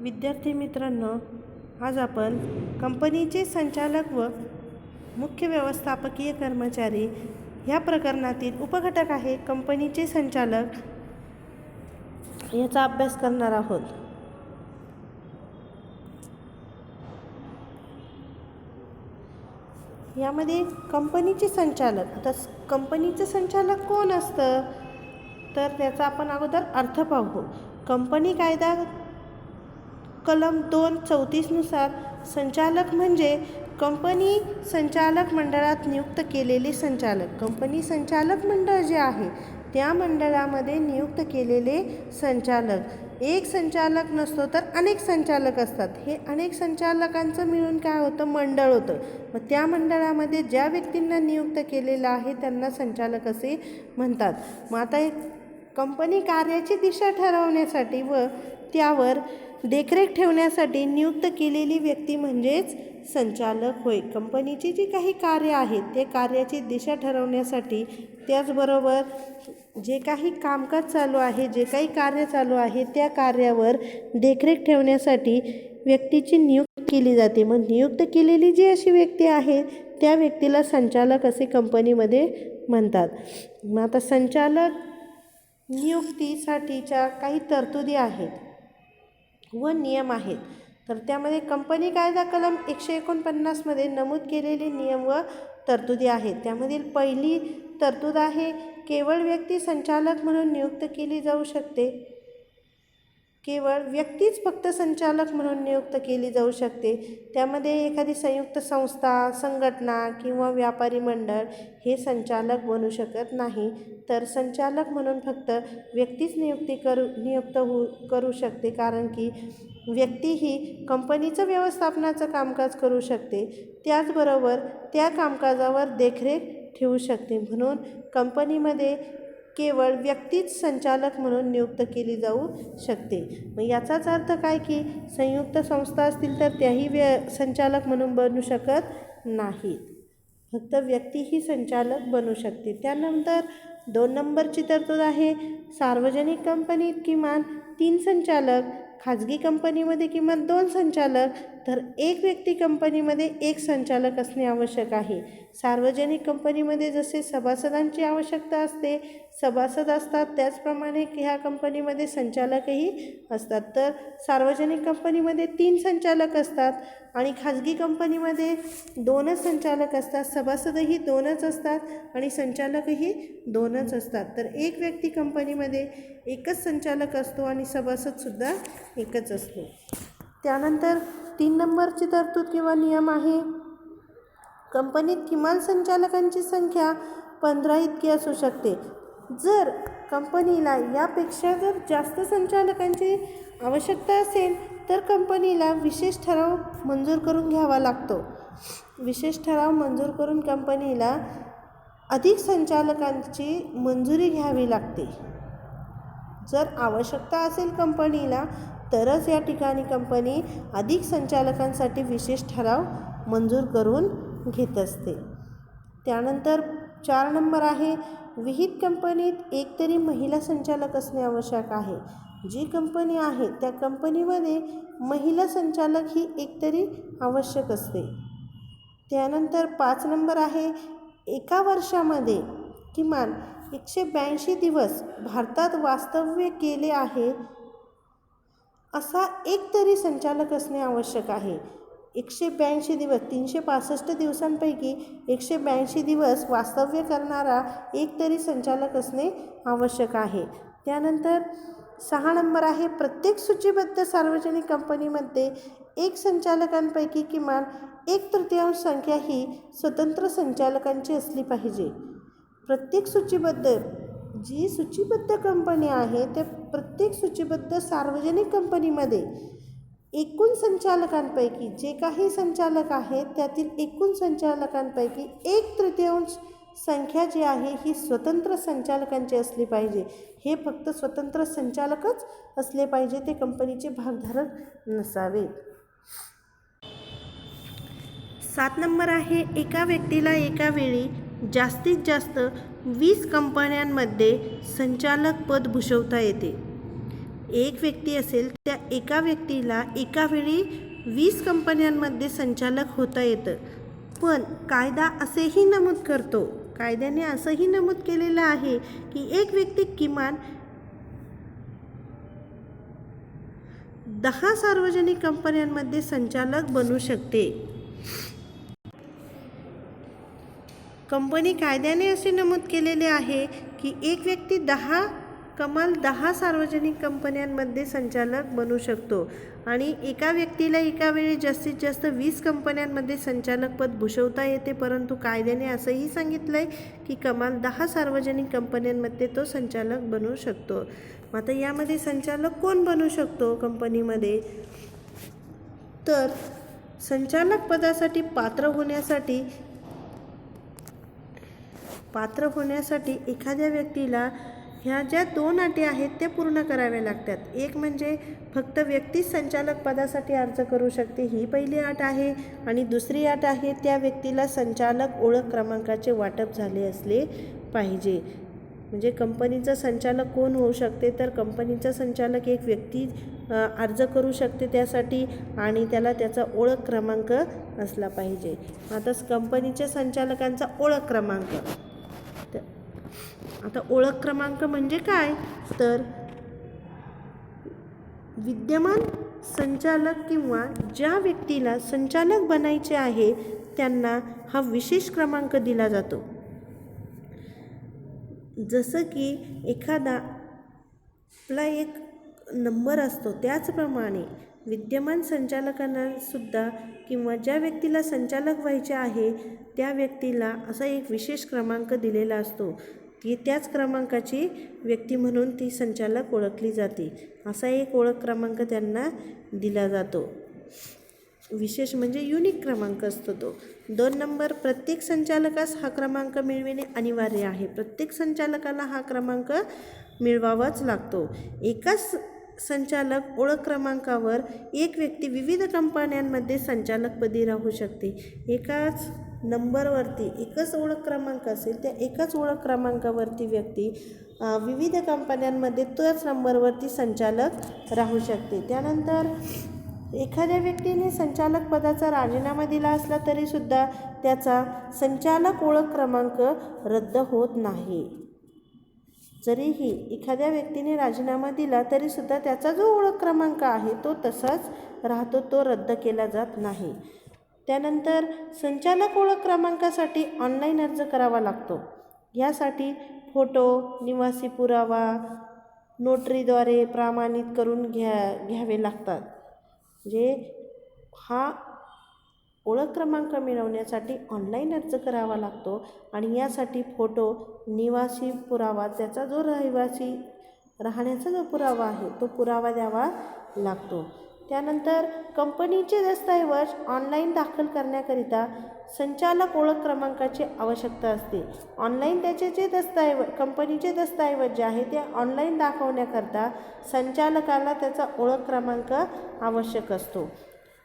विद्यार्थी मित्रांनो आज आपण कंपनीचे संचालक व मुख्य व्यवस्थापकीय कर्मचारी ह्या प्रकरणातील उपघटक आहे कंपनीचे संचालक याचा अभ्यास करणार आहोत. यामध्ये कंपनीचे संचालक आता कंपनीचं संचालक कोण असतं? तर त्याचा आपण अगोदर अर्थ पाहू. कंपनी कायदा कलम दोन चौतीसनुसार संचालक म्हणजे कंपनी संचालक मंडळात नियुक्त केलेले संचालक. कंपनी संचालक मंडळ जे आहे त्या मंडळामध्ये नियुक्त केलेले संचालक. एक संचालक नसतो तर अनेक संचालक असतात. हे अनेक संचालकांचं मिळून काय होतं? मंडळ होतं. मग त्या मंडळामध्ये ज्या व्यक्तींना नियुक्त केलेलं आहे त्यांना संचालक असे म्हणतात. मग आता एक कंपनी कार्याची दिशा ठरवण्यासाठी व त्यावर देखरेख ठेवण्यासाठी नियुक्त केलेली व्यक्ती म्हणजेच संचालक होय. कंपनीची जी काही कार्य आहेत ते कार्याची दिशा ठरवण्यासाठी त्याचबरोबर जे काही कामकाज चालू आहे जे काही कार्य चालू आहे त्या कार्यावर देखरेख ठेवण्यासाठी व्यक्तीची नियुक्त केली जाते. मग नियुक्त केलेली जी अशी व्यक्ती आहे त्या व्यक्तीला संचालक असे कंपनीमध्ये म्हणतात. मग आता संचालक नियुक्तीसाठीच्या काही तरतुदी आहेत. व नियम आहेत. तर त्यामध्ये कंपनी कायदा कलम एकशे एकोणपन्नासमध्ये नमूद केलेले नियम व तरतुदी आहेत. त्यामधील पहिली तरतूद आहे केवळ व्यक्ती संचालक म्हणून नियुक्त केली जाऊ शकते. केवळ व्यक्तीच फक्त संचालक म्हणून नियुक्त केली जाऊ शकते. त्यामध्ये एखादी संयुक्त संस्था संघटना किंवा व्यापारी मंडळ हे संचालक बनू शकत नाही. तर संचालक म्हणून फक्त व्यक्तीच नियुक्ती करू नियुक्त होऊ करू शकते. कारण की व्यक्ती ही कंपनीचं व्यवस्थापनाचं कामकाज करू शकते. त्याचबरोबर त्या कामकाजावर देखरेख ठेवू शकते. म्हणून कंपनीमध्ये केवळ व्यक्तीच संचालक म्हणून नियुक्त केली जाऊ शकते. मग याचाच अर्थ काय की संयुक्त संस्था असतील तर त्याही व्य संचालक म्हणून बनू शकत नाहीत. फक्त व्यक्ती ही संचालक बनू शकते. त्यानंतर दोन नंबरची तरतूद आहे. सार्वजनिक कंपनीत किमान तीन संचालक खाजगी कंपनीमध्ये किमान दोन संचालक तर एक व्यक्ती कंपनीमध्ये एक संचालक असणे आवश्यक आहे. सार्वजनिक कंपनीमध्ये जसे सभासदांची आवश्यकता असते सभासद असतात त्याचप्रमाणे ह्या कंपनीमध्ये संचालकही असतात. तर सार्वजनिक कंपनीमध्ये तीन संचालक असतात आणि खाजगी कंपनीमध्ये दोनच संचालक असतात. सभासदही दोनच असतात आणि संचालकही दोनच असतात. तर एक व्यक्ती कंपनीमध्ये एकच संचालक असतो आणि सभासदसुद्धा एकच असतो. त्यानंतर तीन नंबरची तरतूद किंवा नियम आहे. कंपनीत किमान संचालकांची संख्या पंधरा इतकी असू शकते. जर कंपनीला यापेक्षा जर जास्त संचालकांची आवश्यकता असेल तर कंपनीला विशेष ठराव मंजूर करून घ्यावा लागतो. विशेष ठराव मंजूर करून कंपनीला अधिक संचालकांची मंजुरी घ्यावी लागते. जर आवश्यकता असेल कंपनीला तरच या ठिकाणी कंपनी अधिक संचालकांसाठी विशेष ठराव मंजूर करून घेत असते. त्यानंतर चार नंबर आहे विहित कंपनीत एकतरी महिला संचालक असणे आवश्यक आहे. जी कंपनी आहे त्या कंपनीमध्ये महिला संचालक ही एकतरी आवश्यक असते. त्यानंतर पाच नंबर आहे एका वर्षामध्ये किमान एकशे ब्याऐंशी दिवस भारतात वास्तव्य केले आहे असा एक तरी संचालक असणे आवश्यक आहे. एकशे ब्याऐंशी दिवस तीनशे पासष्ट दिवसांपैकी एकशे ब्याऐंशी दिवस वास्तव्य करणारा एक तरी संचालक असणे आवश्यक आहे. त्यानंतर सहा नंबर आहे प्रत्येक सूचीबद्ध सार्वजनिक कंपनीमध्ये एक संचालकांपैकी किमान एक तृतीयांश संख्या ही स्वतंत्र संचालकांची असली पाहिजे. प्रत्येक सूचीबद्ध जी सूचीबद्ध कंपनी आहे त्या प्रत्येक सूचीबद्ध सार्वजनिक कंपनीमध्ये एकूण संचालकांपैकी जे काही संचालक आहेत त्यातील एकूण संचालकांपैकी एक तृतीयांश संख्या जी आहे ही स्वतंत्र संचालकांची असली पाहिजे. हे फक्त स्वतंत्र संचालकच असले पाहिजे ते कंपनीचे भागधारक नसावेत. सात नंबर आहे एका व्यक्तीला एका वेळी जास्तीत जास्त वीस कंपन्यांमध्ये संचालक पद भूषवता येते. एक व्यक्ती असेल त्या एका व्यक्तीला एका वेळी वीस कंपन्यांमध्ये संचालक होता येतं. पण कायदा असेही नमूद करतो कायद्याने असंही नमूद केलेलं आहे की एक व्यक्ती किमान दहा सार्वजनिक कंपन्यांमध्ये संचालक बनू शकते. कंपनी कायद्याने असे नमूद केलेले आहे की एक व्यक्ती दहा कमाल दहा सार्वजनिक कंपन्यांमध्ये संचालक बनू शकतो आणि एका व्यक्तीला एका वेळी जास्तीत जास्त वीस कंपन्यांमध्ये संचालकपद भूषवता येते परंतु कायद्याने असंही सांगितलं आहे की कमाल दहा सार्वजनिक कंपन्यांमध्ये तो संचालक बनू शकतो. मग आता यामध्ये संचालक कोण बनू शकतो कंपनीमध्ये? तर संचालक पदासाठी पात्र होण्यासाठी पात्र होण्यासाठी एखाद्या व्यक्तीला ह्या ज्या दोन अटी आहेत त्या पूर्ण कराव्या लागतात. एक म्हणजे फक्त व्यक्तीच संचालक पदासाठी अर्ज करू शकते ही पहिली अट आहे. आणि दुसरी अट आहे त्या व्यक्तीला संचालक ओळख क्रमांकाचे वाटप झाले असले पाहिजे. म्हणजे कंपनीचं संचालक कोण होऊ शकते? तर कंपनीचा संचालक एक व्यक्ती अर्ज करू शकते त्यासाठी आणि त्याला त्याचा ओळख क्रमांक असला पाहिजे. आता कंपनीच्या संचालकांचा ओळख क्रमांक. आता ओळख क्रमांक म्हणजे काय? तर विद्यमान संचालक किंवा ज्या व्यक्तीला संचालक बनायचे आहे त्यांना हा विशेष क्रमांक दिला जातो. जसं की एखादा आपला एक नंबर असतो त्याचप्रमाणे विद्यमान संचालकांना सुद्धा किंवा ज्या व्यक्तीला संचालक व्हायचे आहे त्या व्यक्तीला असा एक विशेष क्रमांक दिलेला असतो. ती त्याच क्रमांकाची व्यक्ती म्हणून ती संचालक ओळखली जाते. असा एक ओळख क्रमांक त्यांना दिला जातो. विशेष म्हणजे युनिक क्रमांक असतो तो. दोन नंबर प्रत्येक संचालकास हा क्रमांक मिळविणे अनिवार्य आहे. प्रत्येक संचालकाला हा क्रमांक मिळवावाच लागतो. एकाच संचालक ओळख क्रमांकावर एक व्यक्ती विविध कंपन्यांमध्ये संचालकपदी राहू शकते. एकाच नंबरवरती एकच ओळख क्रमांक असेल त्या एकाच ओळख क्रमांकावरती व्यक्ती विविध कंपन्यांमध्ये तोच नंबरवरती संचालक राहू शकते. त्यानंतर एखाद्या व्यक्तीने संचालक पदाचा राजीनामा दिला असला तरीसुद्धा त्याचा संचालक ओळख क्रमांक रद्द होत नाही. जरीही एखाद्या व्यक्तीने राजीनामा दिला तरीसुद्धा त्याचा जो ओळख क्रमांक आहे तो तसाच राहतो तो रद्द केला जात नाही. त्यानंतर संचालक ओळख क्रमांकासाठी ऑनलाईन अर्ज करावा लागतो. यासाठी फोटो निवासी पुरावा नोटरीद्वारे प्रामाणित करून घ्या घ्यावे लागतात. म्हणजे हा ओळख क्रमांक मिळवण्यासाठी ऑनलाईन अर्ज करावा लागतो आणि यासाठी फोटो निवासी पुरावा त्याचा जो रहिवासी राहण्याचा जो पुरावा आहे तो पुरावा द्यावा लागतो. त्यानंतर कंपनीचे दस्तऐवज ऑनलाईन दाखल करण्याकरिता संचालक ओळख क्रमांकाची आवश्यकता असते. ऑनलाईन त्याचे जे दस्तऐवज कंपनीचे दस्तऐवज जे आहे ते ऑनलाईन दाखवण्याकरता संचालकाला त्याचा ओळख क्रमांक आवश्यक असतो.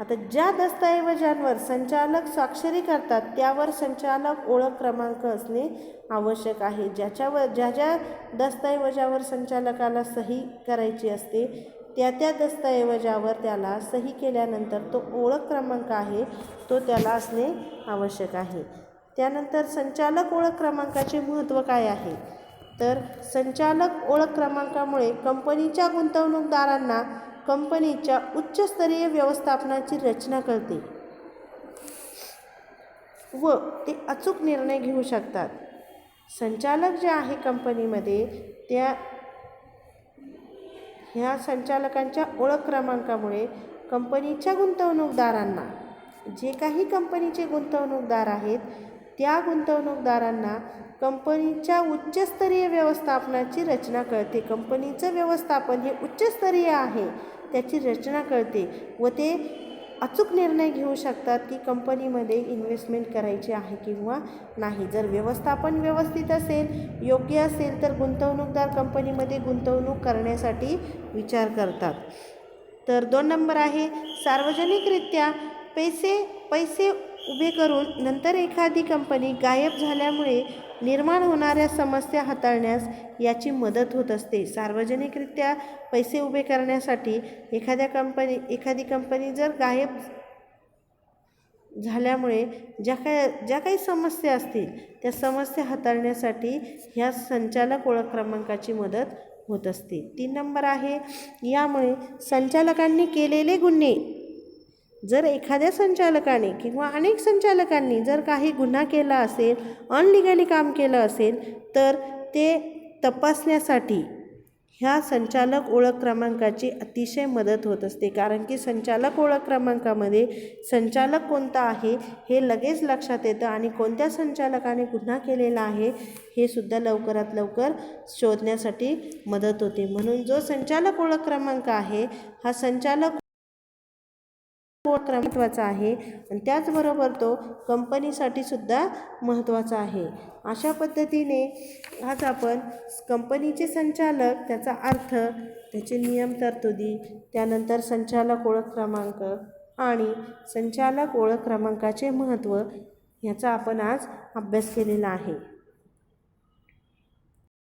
आता ज्या दस्तऐवजांवर संचालक स्वाक्षरी करतात त्यावर संचालक ओळख क्रमांक असणे आवश्यक आहे. ज्याच्यावर ज्या ज्या दस्तऐवजावर संचालकाला सही करायची असते त्या त्या दस्तऐवजावर त्याला सही केल्यानंतर तो ओळख क्रमांक आहे तो त्याला असणे आवश्यक आहे. त्यानंतर संचालक ओळख क्रमांकाचे महत्त्व काय आहे? तर संचालक ओळख क्रमांकामुळे कंपनीच्या गुंतवणूकदारांना कंपनीच्या उच्चस्तरीय व्यवस्थापनाची रचना कळते व ते अचूक निर्णय घेऊ शकतात. संचालक जे आहे कंपनीमध्ये त्या ह्या संचालकांच्या ओळख क्रमांकामुळे कंपनीच्या गुंतवणूकदारांना जे काही कंपनीचे गुंतवणूकदार आहेत त्या गुंतवणूकदारांना कंपनीच्या उच्चस्तरीय व्यवस्थापनाची रचना कळते. कंपनीचं व्यवस्थापन हे उच्चस्तरीय आहे त्याची रचना कळते व ते अचूक निर्णय घेऊ शकतात की कंपनीमध्ये इन्व्हेस्टमेंट करायची आहे किंवा नाही. जर व्यवस्थापन व्यवस्थित असेल योग्य असेल तर गुंतवणूकदार कंपनीमध्ये गुंतवणूक करण्यासाठी विचार करतात. तर दोन नंबर आहे सार्वजनिकरित्या पैसे पैसे उभे करून नंतर एखादी कंपनी गायब झाल्यामुळे निर्माण होणाऱ्या समस्या हाताळण्यास याची मदत होत असते. सार्वजनिकरित्या पैसे उभे करण्यासाठी एखाद्या कंपनी एखादी कंपनी जर गायब झाल्यामुळे ज्या काय ज्या काही समस्या असतील त्या समस्या हाताळण्यासाठी ह्या संचालक ओळख क्रमांकाची मदत होत असते. तीन नंबर आहे यामुळे संचालकांनी केलेले गुन्हे जर एखाद्या संचालकाने किंवा अनेक संचालकांनी जर काही गुन्हा केला असेल अनलिगली काम केलं असेल तर ते तपासण्यासाठी ह्या संचालक ओळख क्रमांकाची अतिशय मदत होत असते. कारण की संचालक ओळख क्रमांकामध्ये संचालक कोणता आहे हे लगेच लक्षात येतं आणि कोणत्या संचालकाने गुन्हा केलेला आहे हे सुद्धा लवकरात लवकर शोधण्यासाठी मदत होते. म्हणून जो संचालक ओळख क्रमांक आहे हा संचालक ओळख महत्त्वाचा आहे. आणि त्याचबरोबर तो कंपनीसाठी सुद्धा महत्त्वाचा आहे. अशा पद्धतीने आज आपण कंपनीचे संचालक त्याचा अर्थ त्याचे नियम तरतुदी त्यानंतर संचालक ओळख क्रमांक आणि संचालक ओळख क्रमांकाचे महत्त्व ह्याचा आपण आज अभ्यास केलेला आहे.